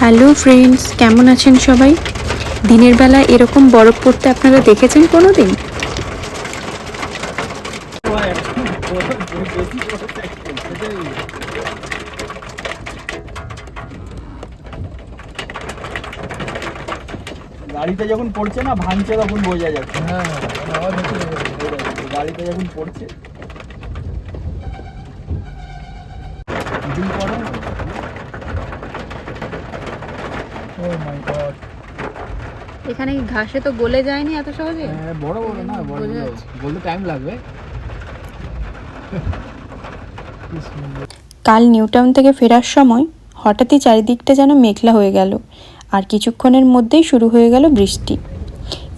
Hello friends কেমন আছেন সবাই? দিনের বেলা এরকম বরফ পড়তে আপনারা দেখেছেন কোনো দিন গাড়িতে যখন পড়ছে না ভাঙছে তখন বোঝা যাচ্ছে। হ্যাঁ আওয়াজ গাড়িতে যখন পড়ছে দিন পরে ও মাই গড এখানে ঘাসে তো গলে যায়নি এত সহজে? হ্যাঁ বড় বড় না বড় টাইম লাগবে। কাল নিউটাউন থেকে ফেরার সময় হঠাৎই চারিদিকটা যেন মেঘলা হয়ে গেল আর কিছুক্ষণের মধ্যেই শুরু হয়ে গেল বৃষ্টি।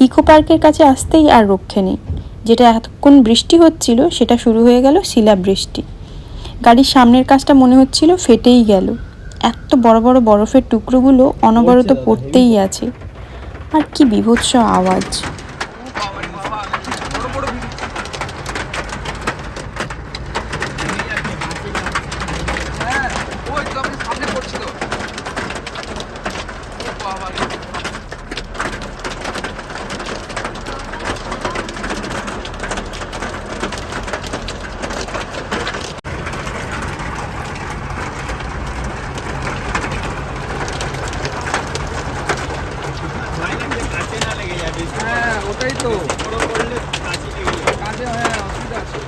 ইকো পার্কের কাছে আসতেই আর রক্ষে নেই। যেটা এতক্ষণ বৃষ্টি হচ্ছিল সেটা শুরু হয়ে গেল শিলা বৃষ্টি গাড়ির সামনের কাজটা মনে হচ্ছিল ফেটেই গেল। এত বড় বড় বরফের টুকরোগুলো অনবরত পড়তেই আছে। আর কি বিভৎস আওয়াজ হ্যাঁ ওটাই তো কাজে হ্যাঁ অসুবিধা আছে।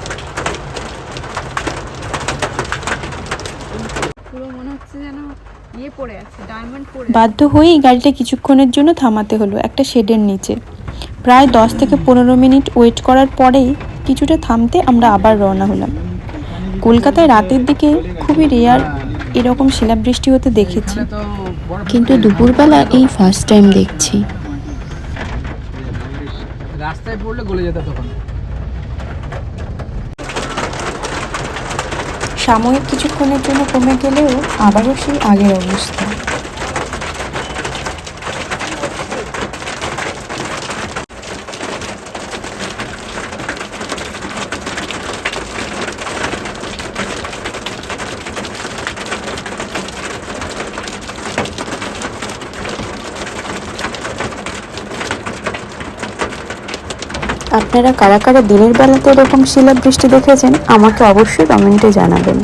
পুরো মনে হচ্ছে যেন ইয়ে পড়ে আছে ডায়মন্ড পড়ে বাধ্য হয়েই গাড়িটা কিছুক্ষণের জন্য থামাতে হলো একটা শেডের নিচে। প্রায় দশ থেকে পনেরো মিনিট ওয়েট করার পরেই কিছুটা থামতে আমরা আবার রওনা হলাম। কলকাতায় রাতের দিকে খুবই রেয়ার এরকম শিলাবৃষ্টি হতে দেখেছি। কিন্তু দুপুরবেলা এই ফার্স্ট টাইম দেখছি। রাস্তায় পড়লে গলে যেত তখন। সাময়িক কিছুক্ষণের জন্য কমে গেলেও আবারও সেই আগের অবস্থা। আপনারা কারা কারা দিনের বেলাতে এরকম শিলাবৃষ্টি দেখেছেন আমাকে অবশ্যই কমেন্টে জানাবেন।